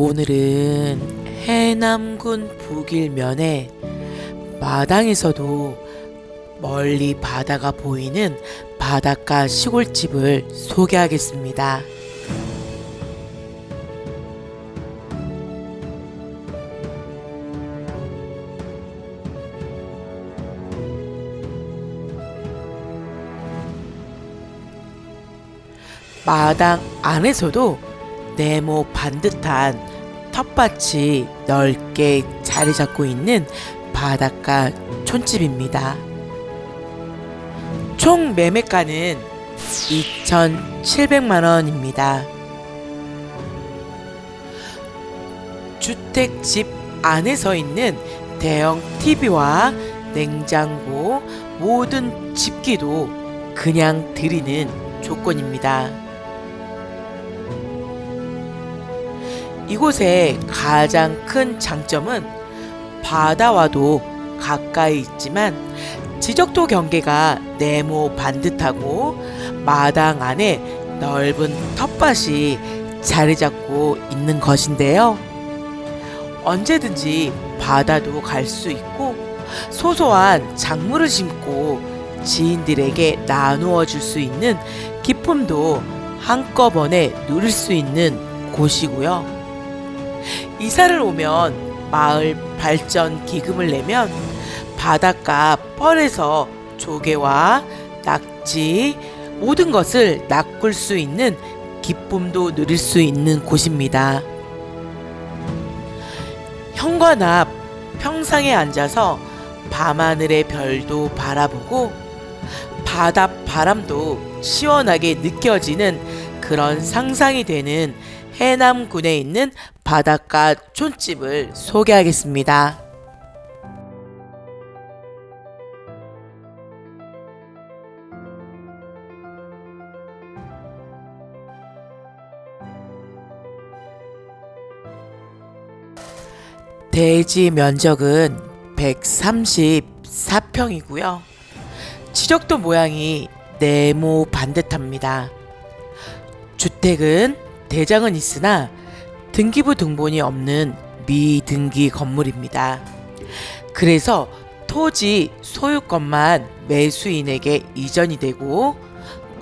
오늘은 해남군 북일면에 마당에서도 멀리 바다가 보이는 바닷가 시골집을 소개하겠습니다. 마당 안에서도 네모 반듯한 텃밭이 넓게 자리 잡고 있는 바닷가 촌집입니다. 총 매매가는 2,700만 원입니다. 주택 집 안에서 있는 대형 TV와 냉장고, 모든 집기도 그냥 드리는 조건입니다. 이곳의 가장 큰 장점은 바다와도 가까이 있지만 지적도 경계가 네모 반듯하고 마당 안에 넓은 텃밭이 자리 잡고 있는 것인데요. 언제든지 바다도 갈 수 있고 소소한 작물을 심고 지인들에게 나누어 줄 수 있는 기쁨도 한꺼번에 누릴 수 있는 곳이고요. 이사를 오면 마을 발전 기금을 내면 바닷가 뻘에서 조개와 낙지 모든 것을 낚을 수 있는 기쁨도 누릴 수 있는 곳입니다. 현관 앞 평상에 앉아서 밤하늘의 별도 바라보고 바다 바람도 시원하게 느껴지는 그런 상상이 되는 해남군에 있는 바닷가 촌집을 소개하겠습니다. 대지 면적은 134평이고요. 지적도 모양이 네모 반듯합니다. 주택은 대장은 있으나 등기부 등본이 없는 미등기 건물입니다. 그래서 토지 소유권만 매수인에게 이전이 되고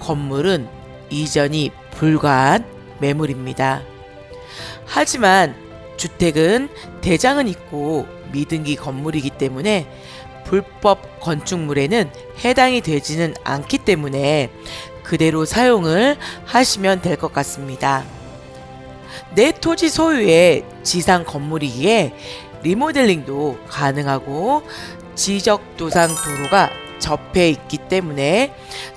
건물은 이전이 불가한 매물입니다. 하지만 주택은 대장은 있고 미등기 건물이기 때문에 불법 건축물에는 해당이 되지는 않기 때문에 그대로 사용을 하시면 될 것 같습니다. 내 토지 소유의 지상 건물이기에 리모델링도 가능하고 지적 도상 도로가 접해 있기 때문에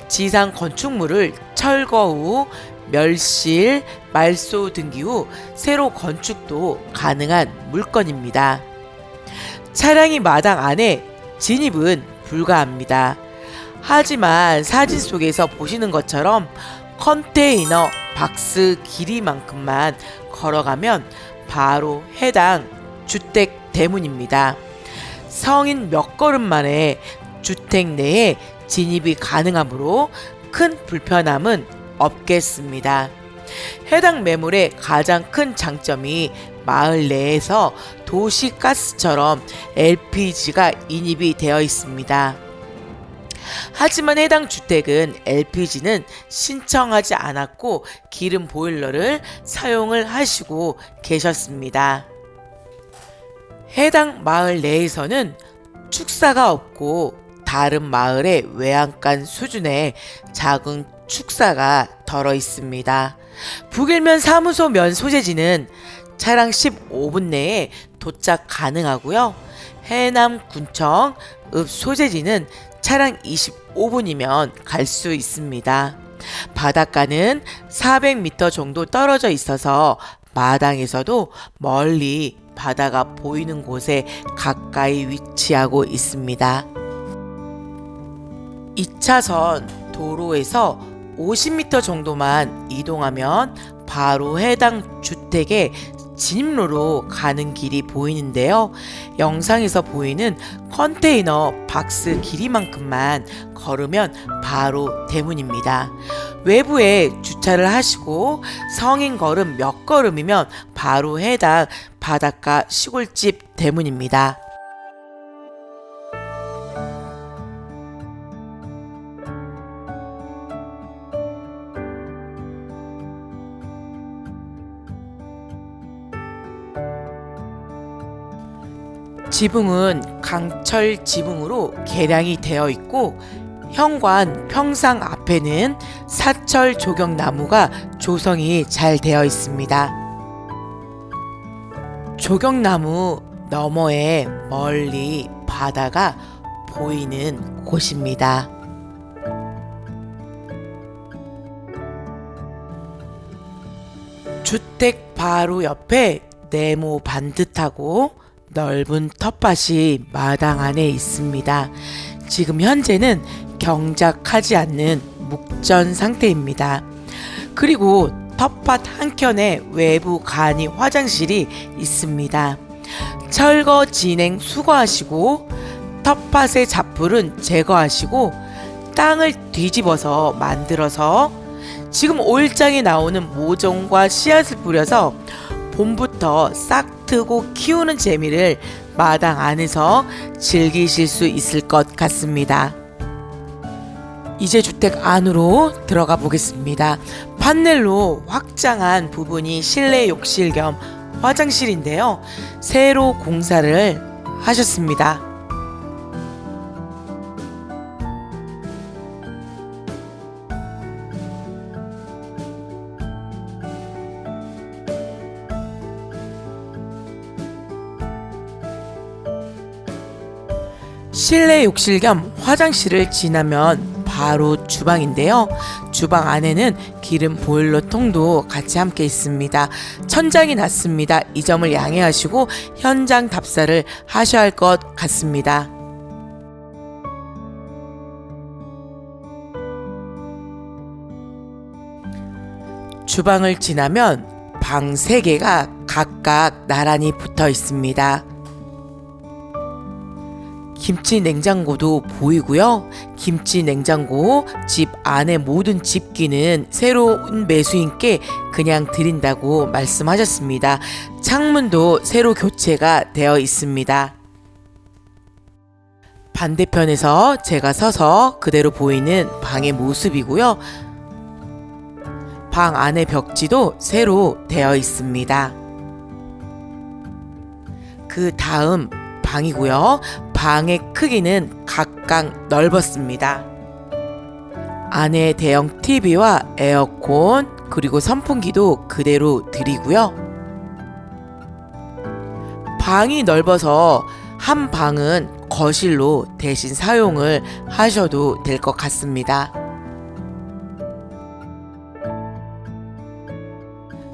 지상 건축물을 철거 후 멸실, 말소 등기 후 새로 건축도 가능한 물건입니다. 차량이 마당 안에 진입은 불가합니다. 하지만 사진 속에서 보시는 것처럼 컨테이너 박스 길이만큼만 걸어가면 바로 해당 주택 대문입니다. 성인 몇 걸음 만에 주택 내에 진입이 가능하므로 큰 불편함은 없겠습니다. 해당 매물의 가장 큰 장점이 마을 내에서 도시가스처럼 LPG가 인입이 되어 있습니다. 하지만 해당 주택은 LPG는 신청하지 않았고 기름 보일러를 사용을 하시고 계셨습니다. 해당 마을 내에서는 축사가 없고 다른 마을의 외양간 수준의 작은 축사가 덜어 있습니다. 북일면 사무소 면 소재지는 차량 15분 내에 도착 가능하고요. 해남 군청 읍 소재지는 차량 25분이면 갈 수 있습니다. 바닷가는 400m 정도 떨어져 있어서 마당에서도 멀리 바다가 보이는 곳에 가까이 위치하고 있습니다. 2차선 도로에서 50m 정도만 이동하면 바로 해당 주택의 진입로로 가는 길이 보이는데요. 영상에서 보이는 컨테이너 박스 길이만큼만 걸으면 바로 대문입니다. 외부에 주차를 하시고 성인 걸음 몇 걸음이면 바로 해당 바닷가 시골집 대문입니다. 지붕은 강철 지붕으로 개량이 되어 있고 현관 평상 앞에는 사철 조경나무가 조성이 잘 되어 있습니다. 조경나무 너머에 멀리 바다가 보이는 곳입니다. 주택 바로 옆에 네모 반듯하고 넓은 텃밭이 마당 안에 있습니다. 지금 현재는 경작하지 않는 묵전 상태입니다. 그리고 텃밭 한켠에 외부 간이 화장실이 있습니다. 철거 진행 수거하시고 텃밭의 잡풀은 제거하시고 땅을 뒤집어서 만들어서 지금 오일장에 나오는 모종과 씨앗을 뿌려서 봄부터 싹 트고 키우는 재미를 마당 안에서 즐기실 수 있을 것 같습니다. 이제 주택 안으로 들어가 보겠습니다. 판넬로 확장한 부분이 실내 욕실 겸 화장실인데요. 새로 공사를 하셨습니다. 실내 욕실 겸 화장실을 지나면 바로 주방인데요. 주방 안에는 기름 보일러 통도 같이 함께 있습니다. 천장이 낮습니다. 이 점을 양해하시고 현장 답사를 하셔야 할 것 같습니다. 주방을 지나면 방 3개가 각각 나란히 붙어 있습니다. 김치 냉장고도 보이고요. 김치 냉장고 집 안에 모든 집기는 새로운 매수인께 그냥 드린다고 말씀하셨습니다. 창문도 새로 교체가 되어 있습니다. 반대편에서 제가 서서 그대로 보이는 방의 모습이고요. 방 안의 벽지도 새로 되어 있습니다. 그 다음 방이고요. 방의 크기는 각각 넓었습니다. 안에 대형 TV와 에어컨 그리고 선풍기도 그대로 드리고요. 방이 넓어서 한 방은 거실로 대신 사용을 하셔도 될 것 같습니다.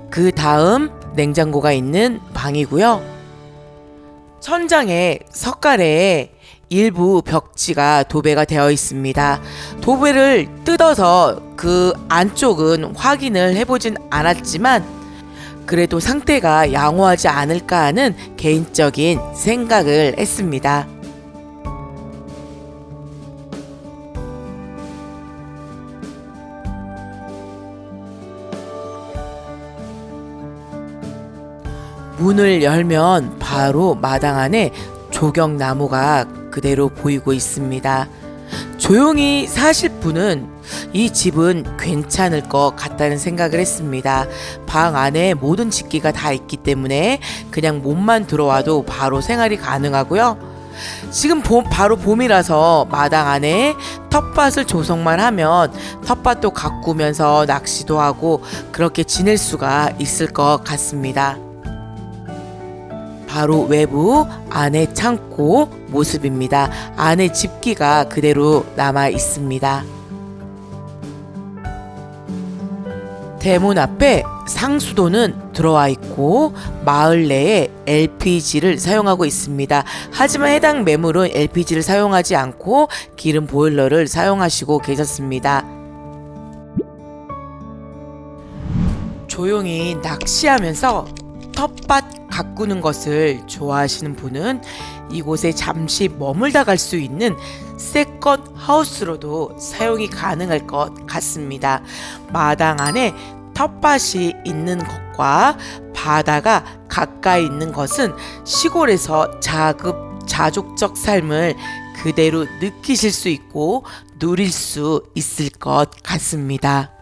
그 다음 냉장고가 있는 방이고요. 천장에 석가래에 일부 벽지가 도배가 되어 있습니다. 도배를 뜯어서 그 안쪽은 확인을 해보진 않았지만 그래도 상태가 양호하지 않을까 하는 개인적인 생각을 했습니다. 문을 열면 바로 마당 안에 조경나무가 그대로 보이고 있습니다. 조용히 사실 분은 이 집은 괜찮을 것 같다는 생각을 했습니다. 방 안에 모든 집기가 다 있기 때문에 그냥 몸만 들어와도 바로 생활이 가능하고요. 지금 봄, 바로 봄이라서 마당 안에 텃밭을 조성만 하면 텃밭도 가꾸면서 낚시도 하고 그렇게 지낼 수가 있을 것 같습니다. 바로 외부 안의 창고 모습입니다. 안에 집기가 그대로 남아 있습니다. 대문 앞에 상수도는 들어와 있고 마을 내에 LPG를 사용하고 있습니다. 하지만 해당 매물은 LPG를 사용하지 않고 기름 보일러를 사용하시고 계셨습니다. 조용히 낚시하면서 텃밭 가꾸는 것을 좋아하시는 분은 이곳에 잠시 머물다 갈 수 있는 세컨 하우스로도 사용이 가능할 것 같습니다. 마당 안에 텃밭이 있는 것과 바다가 가까이 있는 것은 시골에서 자급 자족적 삶을 그대로 느끼실 수 있고 누릴 수 있을 것 같습니다.